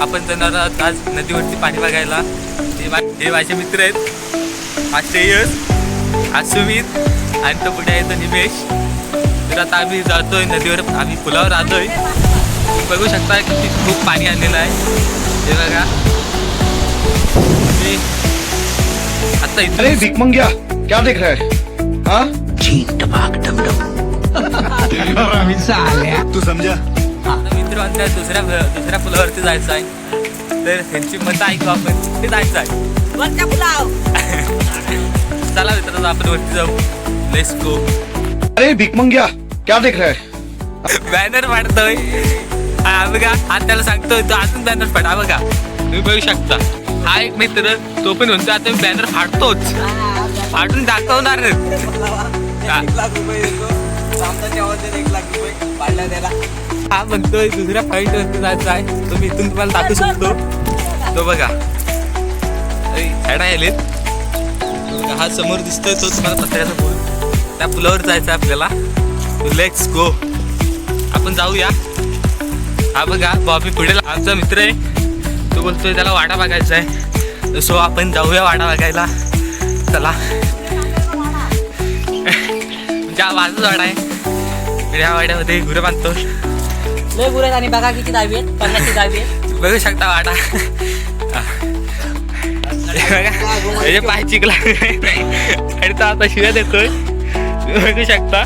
आपण जाणार आहोत आज नदीवरती पाणी बघायला. हे मा- हे माझे मित्र आहेत. हा श्रेयस हा सुमित आणि तो पुढे आहे तो निमेश. तर आता आम्ही जातोय नदीवर आम्ही पुलावर आलोय तुम्ही बघू शकता की खूप पाणी आलेलं आहे. हे बघा. आता अरे इथून भिकमंग्या क्या देख रहा है? हाँ? तू समझा. आता मित्र म्हणतात दुसऱ्या दुसऱ्या पुलावरती जायचं आहे. तर त्यांची मतं ऐकू आपण. ते जायचं आहे. वरच्या पुलाव. चला मित्रांनो आपण वरती जाऊ. लेट्स गो अरे भिकमंग्या क्या देख रहा है? बॅनर फाडतोय. हा बघा हा त्याला सांगतोय तो अजून बॅनर फाडा बघा. तुम्ही बघू शकता. हा एक मित्र तो पण म्हणतो आता मी बॅनर फाडतोच. फाडून दाखवणार. हा. एक लाख रुपये देतो. आमच्या एक लाख रुपये पाडला त्याला. हा म्हणतोय दुसऱ्या पॉईंट वरती जायचं आहे. तो मी इथून तुम्हाला दाखवू शकतो. तो बघा. झाडा आलेत हा समोर दिसतोय तो तुम्हाला पत्र्याचा पूल त्या पुलावर जायचं आहे आपल्याला. लेट्स गो आपण जाऊया. हा बघा बॉबी पुढे आमचा मित्र आहे. तो बोलतोय त्याला वाडा बघायचा आहे. सो आपण जाऊया वाडा बघायला. चला. म्हणजे हा माझाच वाडा आहे. आणि या वाड्यामध्ये गुरं बांधतो. लय गुरे आणि बघा किती दहावी आहेत पन्नासची दहावी आहे बघू शकता वाडा त्याचे पाय चिकला. आणि तो आता शिव्या देतोय. तुम्ही बघू शकता.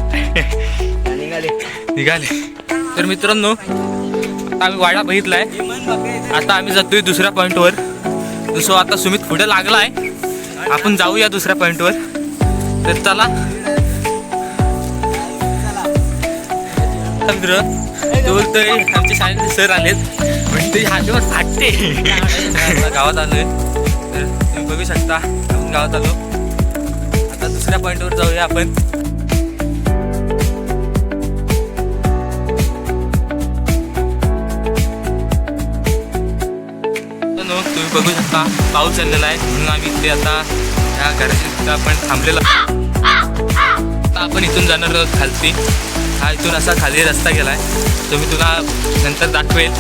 निघाले. तर मित्रांनो आता आम्ही वाडा बघितलाय. आता आम्ही जातोय दुसऱ्या पॉईंटवर सो आता सुमित पुढे लागलाय. आपण जाऊया दुसऱ्या पॉईंटवर तर चला मित्र. तो बोलतोय आमच्या शाळेचे सर आलेत. म्हणते हातीवर फाटते. गावात आलोय. तर तुम्ही बघू शकता आपण गावात आलो. आता दुसऱ्या पॉईंटवर जाऊया आपण. तुम्ही बघू शकता पाऊस चाललेला आहे. म्हणून आम्ही इथे आता या घराच्या तिथं आपण थांबलेलो आपण इथून जाणार आहोत खालती. हा इथून असा खाली रस्ता गेला आहे तो मी तुला नंतर दाखवेल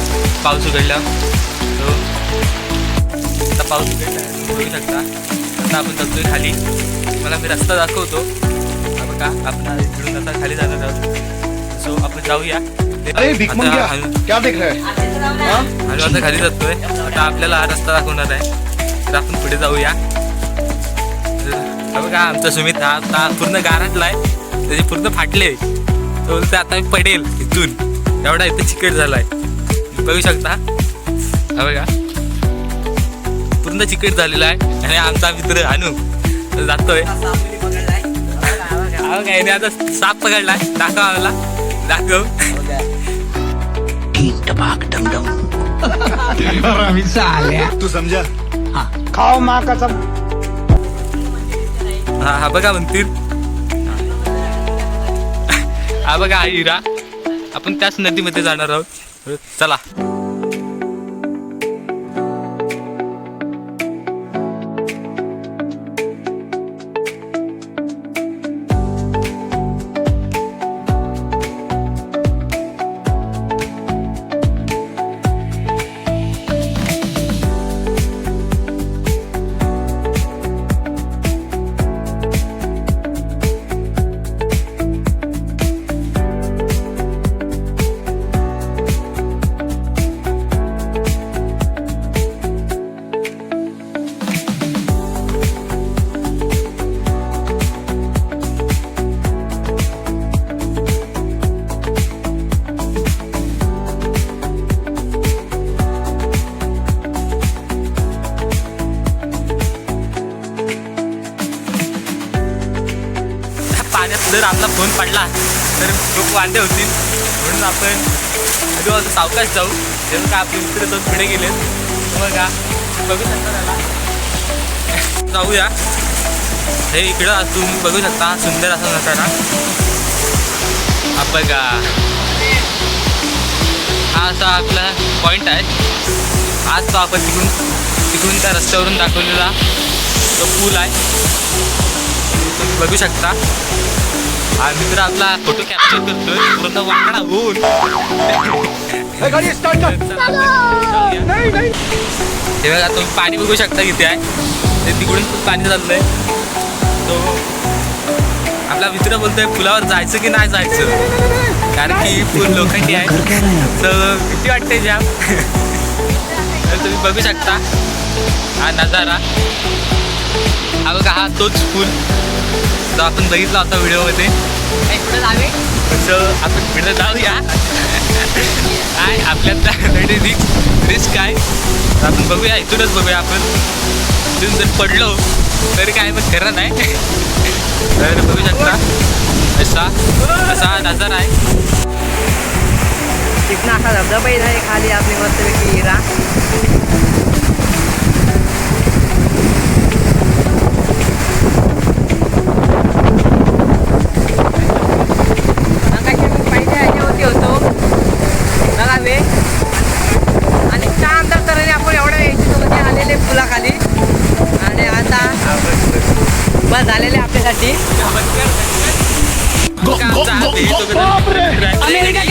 पाऊस उघडला. तो आता पाऊस उघडला बघू शकता. आता आपण जातोय खाली. मला मी रस्ता दाखवतो. बघा आपण इकडून आता खाली जाणार आहोत. सो आपण जाऊया. अरे आता भिकमंग्या हळू- क्या देख रहा हळू आता खाली जातोय. आता आपल्याला हा रस्ता दाखवणार आहे. तर आपण पुढे जाऊया. तर बघा आमचा सुमित हा आता पूर्ण गारटला आहे. त्याचे पूर्ण फाटले. तो बोलतो आता मी पडेल इथून. एवढा इथे चिकट झालाय. बघू शकता. हा बघा. पूर्ण चिकट झालेला आहे. आणि आमचा मित्र अनु जातोय. हा आता साप पकडलाय. दाखव आम्हाला. दाखव. तू समझा हा हा बघा म्हणतील. हा बघा हा हिरा आपण त्याच नदीमध्ये जाणार आहोत. चला. त्या जर आपला फोन पडला तर खूप वांदे होतील. म्हणून आपण हळूहळू सावकाश जाऊ. जर का आपले मित्र दोन पुढे गेले बघा. बघू शकता त्याला. जाऊया. हे इकडं तुम्ही बघू शकता सुंदर असा नसा बघा. हा असा आपला पॉईंट आहे. आज तो आपण तिकडून तिकडून त्या रस्त्यावरून दाखवलेला तो पूल आहे. तुम्ही बघू शकता. हा मित्र आपला फोटो कॅप्चर करतोय. पूर्ण वाकडा होऊन. ए, गाड़ी स्टार्ट कर. चला, आपण जाऊया. हे बघा तुम्ही पाणी बघू शकता किती आहे ते तिकडून खूप पाणी चाललंय. तो आपला मित्र बोलतोय पुलावर जायचं की नाही जायचं? कारण की पूल लोखंडी आहे. तर किती वाटते जाम तर तुम्ही बघू शकता हा नजारा. हा बघा हा तोच पूल. जो आपण बघितला होता व्हिडिओमध्ये. तर आपण पुढे जाऊया. काय आपल्यात रिस्क तर आपण बघूया इथूनच बघूया आपण. इथून जर पडलो तरी काय मग खरं नाही. तर बघू शकता असा असा नजारा आहे. तिथनं असा धबधबा येत आहे खाली आपली मस्तपैकी हिरा पाहिजे ह्याच्यावरती होतो बघावे आणि त्यानंतर तर आपण एवढ्या याच्यासोबत आलेले पुलाखाली आणि आता बस झालेले आपल्यासाठी अमेरिका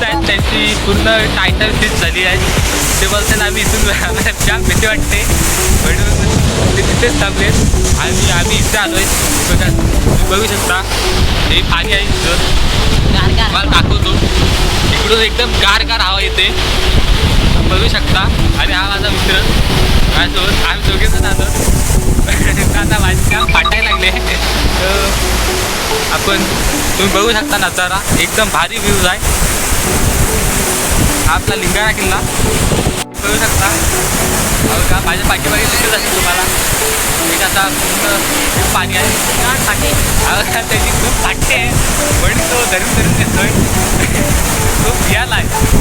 त्यांची पूर्ण टायटल फिट झाली आहे. ते बोलताना आम्ही इथून आम्हाला जाम भीती वाटते. म्हणून ते तिथेच थांबले. आणि आम्ही इथे आलोय. बघा तुम्ही बघू शकता. हे पाणी आहे इथं. मला दाखवतो. इकडून एकदम गार गार हवा येते. बघू शकता. आणि हा माझा मित्र. माझ्यासोबत. आम्ही दोघे जण आलो. आता माझे काम फाटायला लागले. तर आपण तुम्ही बघू शकता नजारा. एकदम भारी व्ह्यूज आहे. आपला लिंगाणा किल्ला. बघू शकता. हो का माझ्या पाठीमागे दिसत असेल तुम्हाला. एक आता खूप पाणी आहे. छान फाटी त्याची खूप फाटते आहे. पण तो धरून धरून येतोय तो पियाला आहे.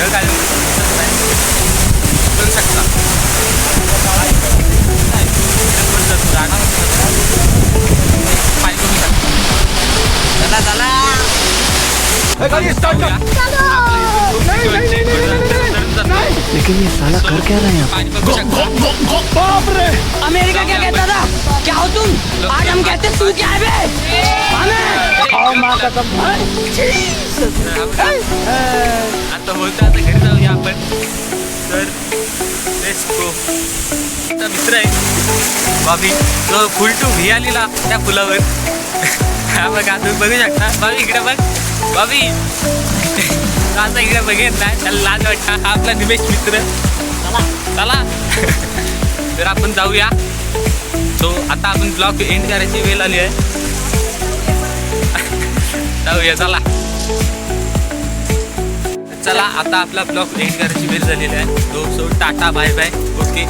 इकडे ढग आले दिसत नाही बघू शकता हा इकडे किल्ला आहे. इकडे वर जाणार पाणी बघू शकता चला चला गाड़ी स्टार्ट कर लेकिन ये साला कर क्या रहे हैं बाप रे! अमेरिका क्या कहता था? क्या हो तुम? आज हम कहते तू क्या है बे? हमें? माँ आता बोलतो आता घरी जाऊया आपण तर लेट्स गो आता मित्र आहे बॉबी तो फुल टू व्ही आलेला त्या फुलावर? हा बघा तुम्ही बघू शकता? बॉबी इकडे बघ। बॉबी आता इकडे बघेन ना? त्याला लाज वाटता. हा आपला निमेश मित्र. चला. तर आपण जाऊया. तो आता आपण ब्लॉग एंड करायची वेळ आली आहे. जाऊया चला. चला आता आपला ब्लॉग एंड करायची वेळ झालेली आहे. तो so tata bye bye okay